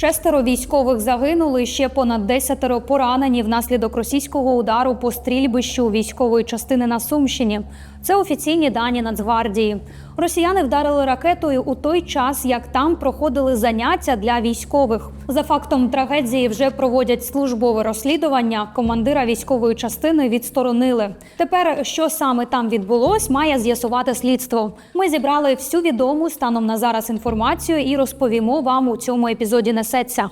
Шестеро військових загинули, ще понад десятеро поранені внаслідок російського удару по стрільбищу військової частини на Сумщині. Це офіційні дані Нацгвардії. Росіяни вдарили ракетою у той час, як там проходили заняття для військових. За фактом трагедії вже проводять службове розслідування. Командира військової частини відсторонили. Тепер, що саме там відбулось, має з'ясувати слідство. Ми зібрали всю відому станом на зараз інформацію і розповімо вам у цьому епізоді несеться.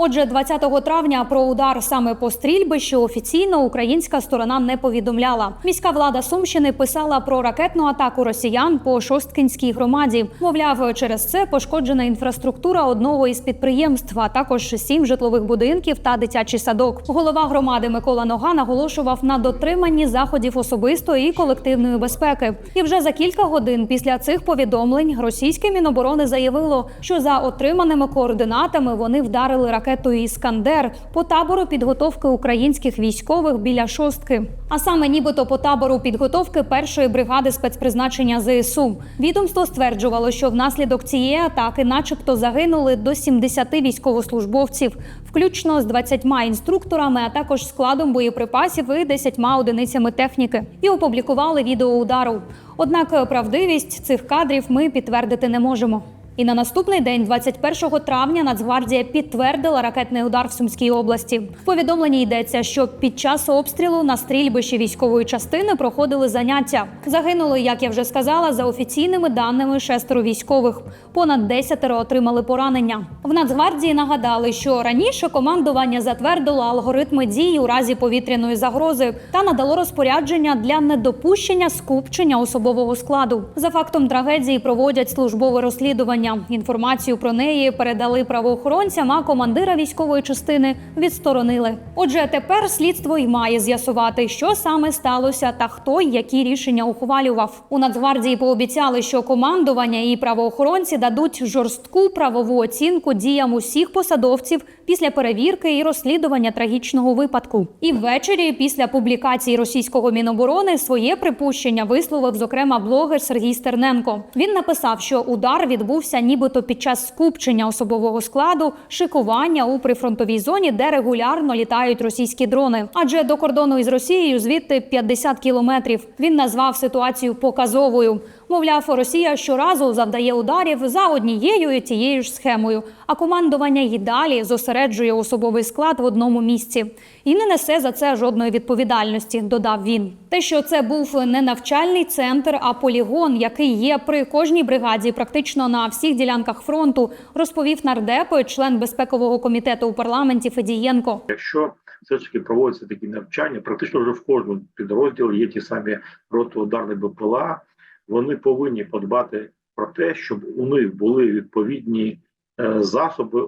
Отже, 20 травня про удар саме по стрільбищу офіційно українська сторона не повідомляла. Міська влада Сумщини писала про ракетну атаку росіян по Шосткинській громаді. Мовляв, через це пошкоджена інфраструктура одного із підприємств, а також сім житлових будинків та дитячий садок. Голова громади Микола Нога наголошував на дотриманні заходів особистої і колективної безпеки. І вже за кілька годин після цих повідомлень російське міноборони заявило, що за отриманими координатами вони вдарили ракетою Іскандер по табору підготовки українських військових біля шостки. А саме нібито по табору підготовки першої бригади спецпризначення ЗСУ. Відомство стверджувало, що внаслідок цієї атаки, начебто, загинули до 70 військовослужбовців, включно з 20 інструкторами, а також складом боєприпасів і 10 одиницями техніки, і опублікували відео удару. Однак правдивість цих кадрів ми підтвердити не можемо. І на наступний день, 21 травня, Нацгвардія підтвердила ракетний удар в Сумській області. В повідомленні йдеться, що під час обстрілу на стрільбищі військової частини проходили заняття. Загинули, як я вже сказала, за офіційними даними шестеро військових. Понад десятеро отримали поранення. В Нацгвардії нагадали, що раніше командування затвердило алгоритми дій у разі повітряної загрози та надало розпорядження для недопущення скупчення особового складу. За фактом трагедії проводять службове розслідування. Інформацію про неї передали правоохоронцям, а командира військової частини відсторонили. Отже, тепер слідство й має з'ясувати, що саме сталося та хто які рішення ухвалював. У Нацгвардії пообіцяли, що командування і правоохоронці дадуть жорстку правову оцінку діям усіх посадовців після перевірки і розслідування трагічного випадку. І ввечері, після публікації російського міноборони, своє припущення висловив зокрема блогер Сергій Стерненко. Він написав, що удар відбувся нібито під час скупчення особового складу, шикування у прифронтовій зоні, де регулярно літають російські дрони. Адже до кордону із Росією звідти 50 кілометрів. Він назвав ситуацію показовою. Мовляв, Росія щоразу завдає ударів за однією і тією ж схемою, а командування й далі зосереджує особовий склад в одному місці і не несе за це жодної відповідальності. Додав він. Те, що це був не навчальний центр, а полігон, який є при кожній бригаді, практично на всіх ділянках фронту, розповів нардеп, член безпекового комітету у парламенті Федієнко. Якщо все ж таки проводяться такі навчання, практично вже в кожному підрозділі є ті самі роти ударні БПЛА, вони повинні подбати про те, щоб у них були відповідні е, засоби е,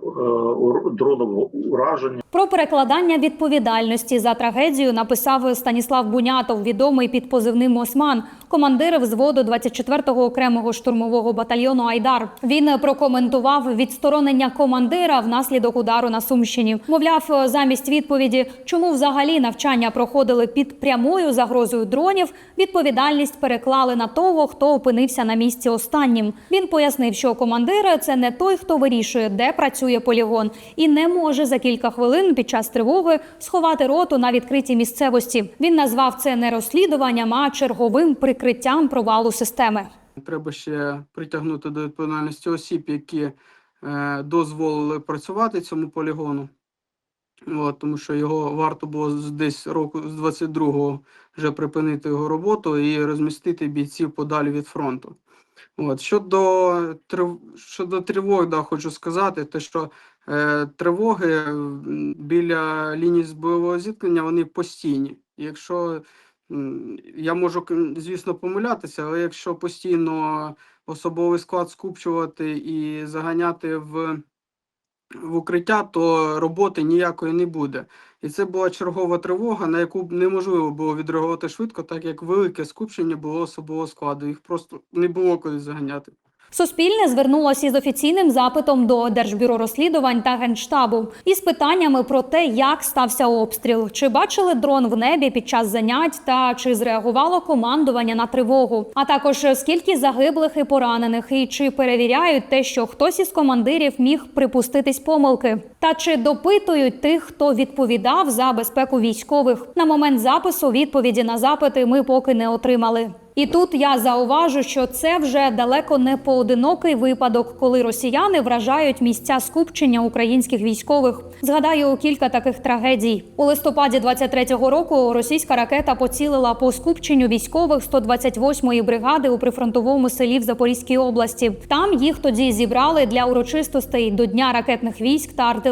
дронового ураження. Про перекладання відповідальності за трагедію написав Станіслав Бунятов, відомий під позивним Осман, командир взводу 24-го окремого штурмового батальйону Айдар. Він прокоментував відсторонення командира внаслідок удару на Сумщині. Мовляв, замість відповіді, чому взагалі навчання проходили під прямою загрозою дронів, відповідальність переклали на того, хто опинився на місці останнім. Він пояснив, що командир це не той, хто вирішує, де працює полігон, і не може за кілька хвилин під час тривоги сховати роту на відкритій місцевості. Він назвав це не розслідуванням, а черговим прикриттям провалу системи. Треба ще притягнути до відповідальності осіб, які е, дозволили працювати цьому полігону. От, тому що його варто було десь року з 22-го вже припинити його роботу і розмістити бійців подалі від фронту. От, щодо, трив... щодо тривог, да, хочу сказати, те, що е, тривоги біля лінії з бойового зіткнення вони постійні. Якщо я можу, звісно, помилятися, але якщо постійно особовий склад скупчувати і заганяти в, в укриття, то роботи ніякої не буде. І це була чергова тривога, на яку неможливо було відреагувати швидко, так як велике скупчення було особового складу. Їх просто не було куди заганяти. Суспільне звернулося із офіційним запитом до Держбюро розслідувань та генштабу із питаннями про те, як стався обстріл, чи бачили дрон в небі під час занять, та чи зреагувало командування на тривогу, а також скільки загиблих і поранених, і чи перевіряють те, що хтось із командирів міг припуститись помилки, та чи допитують тих, хто відповідав за безпеку військових. На момент запису відповіді на запити ми поки не отримали. І тут я зауважу, що це вже далеко не поодинокий випадок, коли росіяни вражають місця скупчення українських військових. Згадаю кілька таких трагедій. У листопаді 23-го року російська ракета поцілила по скупченню військових 128-ї бригади у прифронтовому селі в Запорізькій області. Там їх тоді зібрали для урочистостей до дня ракетних військ та артилерії.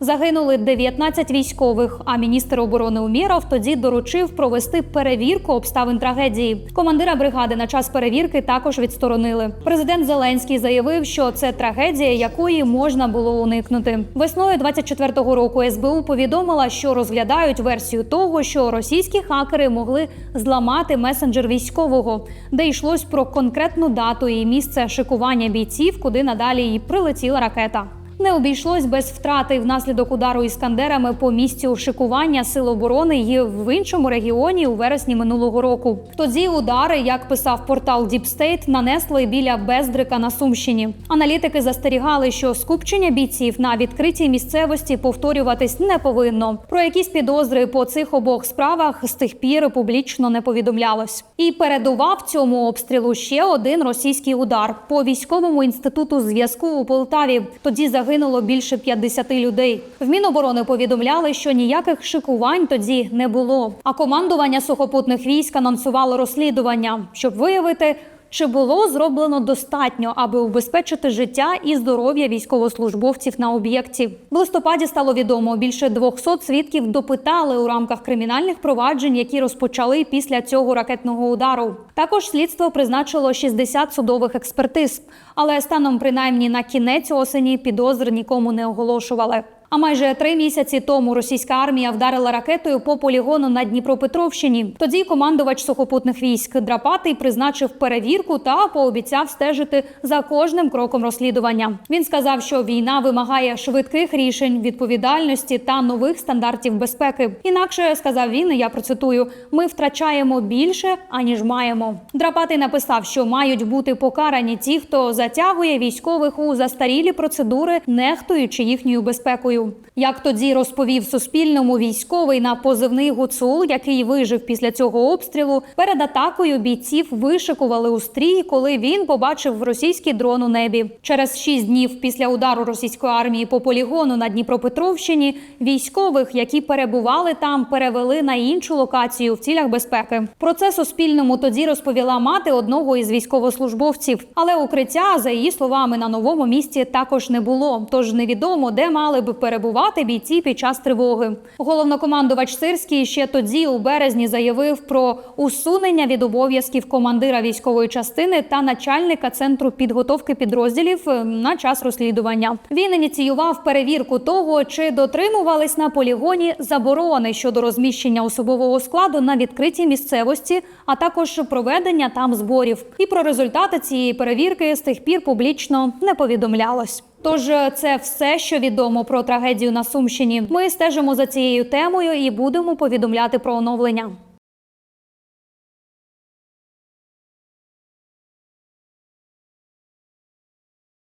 Загинули 19 військових. А міністр оборони Умєров тоді доручив провести перевірку обставин трагедії. Командира бригади на час перевірки також відсторонили. Президент Зеленський заявив, що це трагедія, якої можна було уникнути. Весною 24-го року СБУ повідомила, що розглядають версію того, що російські хакери могли зламати месенджер військового, де йшлось про конкретну дату і місце шикування бійців, куди надалі і прилетіла ракета. Не обійшлось без втрати внаслідок удару іскандерами по місцю шикування сил оборони і в іншому регіоні у вересні минулого року. Тоді удари, як писав портал State, нанесли біля Бездрика на Сумщині. Аналітики застерігали, що скупчення бійців на відкритій місцевості повторюватись не повинно. Про якісь підозри по цих обох справах з тих пір публічно не повідомлялось. І передував цьому обстрілу ще один російський удар по військовому інституту зв'язку у Полтаві. Тоді загинуло більше 50 людей. В Міноборони повідомляли, що ніяких шикувань тоді не було. А командування сухопутних військ анонсувало розслідування, щоб виявити. Чи було зроблено достатньо, аби убезпечити життя і здоров'я військовослужбовців на об'єкті? В листопаді стало відомо, більше 200 свідків допитали у рамках кримінальних проваджень, які розпочали після цього ракетного удару. Також слідство призначило 60 судових експертиз, але станом принаймні на кінець осені підозр нікому не оголошували. А майже три місяці тому російська армія вдарила ракетою по полігону на Дніпропетровщині. Тоді командувач сухопутних військ Драпатий призначив перевірку та пообіцяв стежити за кожним кроком розслідування. Він сказав, що війна вимагає швидких рішень, відповідальності та нових стандартів безпеки. Інакше сказав він, я процитую: ми втрачаємо більше аніж маємо. Драпатий написав, що мають бути покарані ті, хто затягує військових у застарілі процедури, нехтуючи їхньою безпекою. Як тоді розповів Суспільному військовий на позивний гуцул, який вижив після цього обстрілу, перед атакою бійців вишикували у стрій, коли він побачив російський дрон у небі. Через шість днів після удару російської армії по полігону на Дніпропетровщині військових, які перебували там, перевели на іншу локацію в цілях безпеки. Про це Суспільному тоді розповіла мати одного із військовослужбовців. Але укриття, за її словами, на новому місці також не було. Тож невідомо, де мали б перебувати бійці під час тривоги. Головнокомандувач Сирський ще тоді, у березні, заявив про усунення від обов'язків командира військової частини та начальника центру підготовки підрозділів е, на час розслідування. Він ініціював перевірку того, чи дотримувались на полігоні заборони щодо розміщення особового складу на відкритій місцевості, а також проведення там зборів. І про результати цієї перевірки з тих пір публічно не повідомлялось. Тож е, це все, що відомо про трагедію на Сумщині. Ми стежимо за цією темою і будемо повідомляти про оновлення.